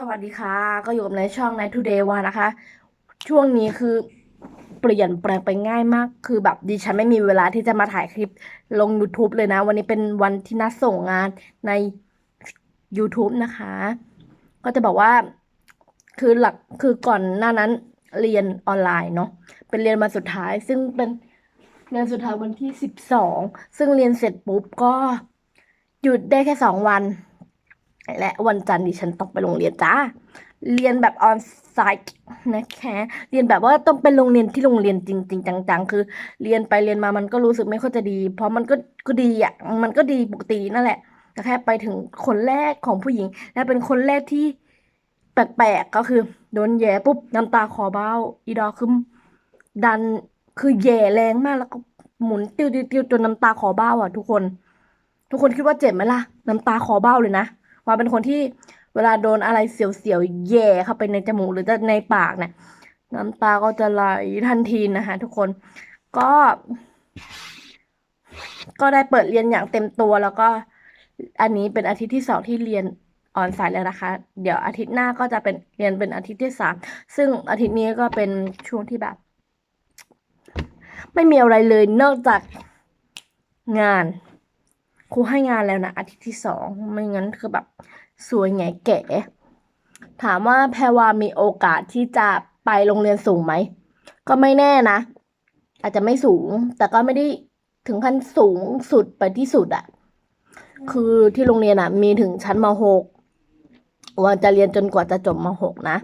สวัสดีค่ะ ก็อยู่กับในช่อง Night Today วานะคะ ช่วงนี้คือเปลี่ยนแปลงไปง่ายมาก คือแบบดิฉันไม่มีเวลาที่จะมาถ่ายคลิปลง YouTube เลยนะ วันนี้เป็นวันที่นัดส่งงานใน YouTube นะคะ ก็จะบอกว่า คือหลักคือก่อนหน้านั้นเรียนออนไลน์เนาะเป็นเรียนมาสุดท้าย ซึ่งเป็นเรียนสุดท้ายวันที่สิบสองซึ่งเรียนเสร็จปุ๊บก็หยุดได้แค่สองวัน และวันจันทร์ดิฉันต้องไปโรงเรียนจ้า เรียนแบบออนไซต์นะคะ เรียนแบบว่าต้องเป็นโรงเรียนที่โรงเรียนจริง ๆ จังๆ คือ เรียนไปเรียนมามันก็รู้สึกไม่ค่อยจะดี เพราะมันก็ก็ดีอะ มันก็ดีปกตินั่นแหละแต่แค่ไปถึงคนแรกของผู้หญิง และเป็นคนแรกที่แปลกๆก็คือ โดนแย่ปุ๊บน้ำตาคอเบ้า อีดอคือดันคือแย่แรงมากแล้วก็หมุนติ้วติวจนน้ำตาคอเบ้าอะ ทุกคน ทุกคนคิดว่าเจ็บไหมล่ะ น้ำตาคอเบ้าเลยนะ ว่าเป็นคนที่เวลาโดนอะไรเสียวๆแย่เข้าไปในจมูกหรือจะในปากเนี่ยน้ำตาก็จะไหลทันทีนะคะทุกคนก็ ก็ได้เปิดเรียนอย่างเต็มตัวแล้วก็อันนี้เป็นอาทิตย์ที่สองที่เรียนออนไลน์แล้วนะคะ เดี๋ยวอาทิตย์หน้าก็จะเป็นเรียนเป็นอาทิตย์ที่สามซึ่งอาทิตย์นี้ก็เป็นช่วงที่แบบ ไม่มีอะไรเลยนอกจากงาน รูให้งานแล้วนะอาทิตย์ที่สองไม่งั้นคือแบบสวยไงแก่ถามว่าแพรวามีโอกาสที่จะไปโรงเรียนสูงไหม ก็ไม่แน่นะ อาจจะไม่สูง แต่ก็ไม่ได้ถึงขั้นสูงสุดไปที่สุดอะคือที่โรงเรียนอะมีถึงชั้นมหกวาจะเรียนจนกว่าจะจบมหกนะ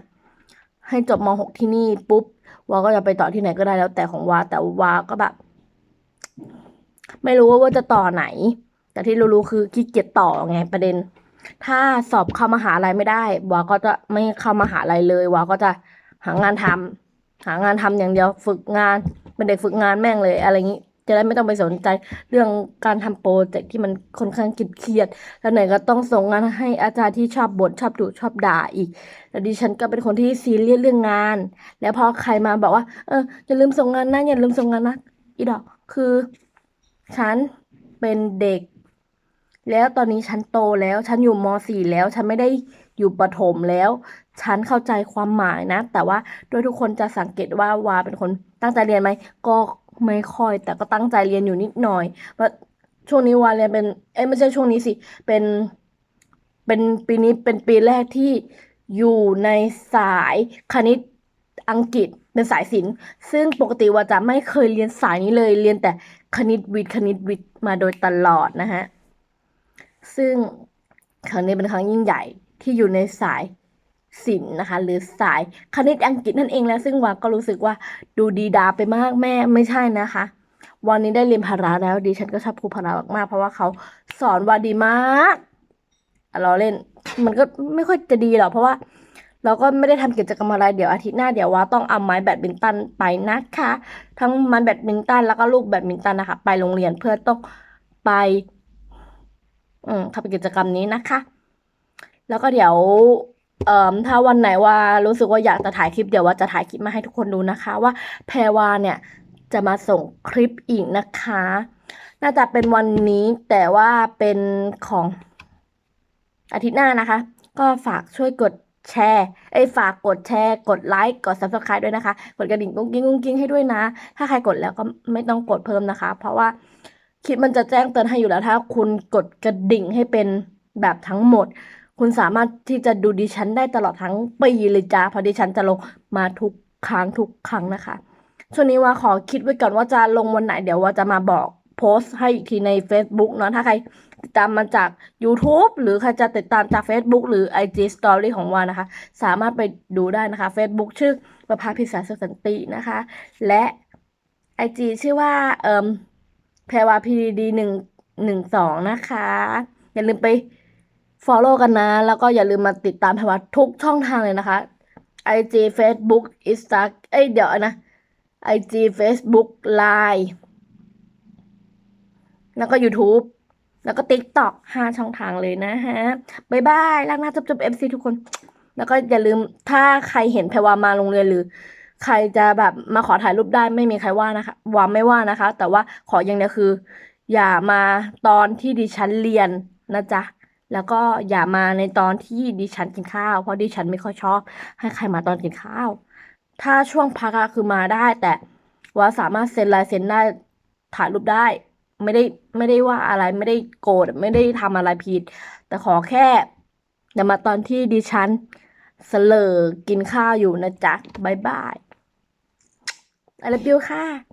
ให้จบมหกที่นี่ปุ๊บวาก็จะไปต่อที่ไหนก็ได้แล้วแต่ของวาแต่วาก็แบบ ไม่รู้ว่าจะต่อไหน แต่ที่รู้ๆคือขี้เกียจต่อไงประเด็น ถ้าสอบเข้ามหาลัยไม่ได้วาก็จะไม่เข้ามหาลัยเลยวาก็จะหางานทำหางานทำอย่างเดียวฝึกงานเป็นเด็กฝึกงานแม่งเลยอะไรอย่างนี้จะได้ไม่ต้องไปสนใจเรื่องการทำโปรเจกต์ที่มันค่อนข้างเครียด แล้วไหนก็ต้องส่งงานให้อาจารย์ที่ชอบบ่นชอบดุชอบด่าอีก แล้วดิฉันก็เป็นคนที่ซีเรียสเรื่องงาน แล้วพอใครมาบอกว่า เอออย่าลืมส่งงานนะอย่าลืมส่งงานนะอีดอกคือ ฉันเป็นเด็ก แล้วตอนนี้ฉันโตแล้ว ฉันอยู่ม .4 แล้ว ฉันไม่ได้อยู่ประถมแล้ว ฉันเข้าใจความหมายนะ แต่ว่าโดยทุกคนจะสังเกตว่าวาเป็นคนตั้งใจเรียนไหม ก็ไม่ค่อย แต่ก็ตั้งใจเรียนอยู่นิดหน่อยเพราะช่วงนี้วาเรียนเป็น เอ้ไม่ใช่ช่วงนี้สิ เป็น เป็นปีนี้เป็นปีแรกที่อยู่ในสายคณิตอังกฤษเป็นสายศิลป์ซึ่งปกติวาจะไม่เคยเรียนสายนี้เลย เรียนแต่คณิตวิทย์คณิตวิทย์มาโดยตลอดนะฮะ ซึ่งครั้งนี้เป็นครั้งยิ่งใหญ่ที่อยู่ในสายศิลป์นะคะ หรือสายคณิตอังกฤษนั่นเองแล้ว ซึ่งวาก็รู้สึกว่าดูดีดาไปมากแม่ไม่ใช่นะคะ วันนี้ได้เรียนพาราแล้วดิฉันก็ชอบครูพารามากๆ เพราะว่าเขาสอนวาดีมากเราเล่นมันก็ไม่ค่อยจะดีหรอกเพราะว่าเราก็ไม่ได้ทำกิจกรรมอะไรเดี๋ยวอาทิตย์หน้าเดี๋ยวว่าต้องเอาไม้แบดมินตันไปนะคะ ทั้งไม้แบดมินตันแล้วก็ลูกแบดมินตันนะคะ ไปโรงเรียนเพื่อต้องไป อืมทำกิจกรรมนี้นะคะ แล้วก็เดี๋ยว เอ่อถ้าวันไหนว่ารู้สึกว่าอยากจะถ่ายคลิปเดี๋ยวว่าจะถ่ายคลิปมาให้ทุกคนดูนะคะ ว่าแพรวาเนี่ยจะมาส่งคลิปอีกนะคะ น่าจะเป็นวันนี้แต่ว่าเป็นของอาทิตย์หน้านะคะ ก็ฝากช่วยกดแชร์เอ้ฝากกดแชร์ กดไลค์ กด subscribe ด้วยนะคะ กดกระดิ่งกุ้งกิ้งกุ้งกิ้งให้ด้วยนะ ถ้าใครกดแล้วก็ไม่ต้องกดเพิ่มนะคะ เพราะว่า คลิปมันจะแจ้งเตือนให้อยู่แล้ว ถ้าคุณกดกระดิ่งให้เป็นแบบทั้งหมด คุณสามารถที่จะดูดิฉันได้ตลอดทั้งปีเลยจ้าเพราะดิฉันจะลงมาทุกครั้งทุกครั้งนะคะช่วงนี้ว่าขอคิดไว้ก่อนว่าจะลงวันไหน เดี๋ยวว่าจะมาบอกโพสต์ให้อีกทีใน Facebook เนาะถ้าใครติดตามมาจาก YouTube หรือใครจะติดตามจาก Facebook หรือ IG Story ของวานะคะ สามารถไปดูได้นะคะ Facebook ชื่อประภาพิสาสุสันตินะคะ และ IG ชื่อว่าเอ่มแพรวาพีดีหนึ่งหนึ่งสองนะคะ อย่าลืมไป follow กันนะ แล้วก็อย่าลืมมาติดตามแพรวาทุกช่องทางเลยนะคะ IG Facebook Insta เอ้ยเดี๋ยวนะ IG Facebook Line แล้วก็ YouTube แล้วก็ TikTok ห้าช่องทางเลยนะฮะบ๊ายบาย รักนะจุ๊บจุ๊บ MC ทุกคน แล้วก็อย่าลืมถ้าใครเห็นแพรวามาโรงเรียนหรือ ใครจะแบบมาขอถ่ายรูปได้ไม่มีใครว่านะคะว่าไม่ว่านะคะ แต่ว่าขออย่างเดียวคือ อย่ามาตอนที่ดิฉันเรียนนะจ๊ะแล้วก็อย่ามาในตอนที่ดิฉันกินข้าว เพราะดิฉันไม่ค่อยชอบ ให้ใครมาตอนกินข้าว ถ้าช่วงพักคือมาได้ แต่ว่าสามารถเซ็นลายเซ็นได้ถ่ายรูปได้ ไม่ได้ไม่ได้ว่าอะไรไม่ได้โกรธไม่ได้ทำอะไรผิด แต่ขอแค่อย่ามาตอนที่ดิฉันเสลอกินข้าวอยู่นะจ๊ะบายบาย ไปแล้วบิวค่ะ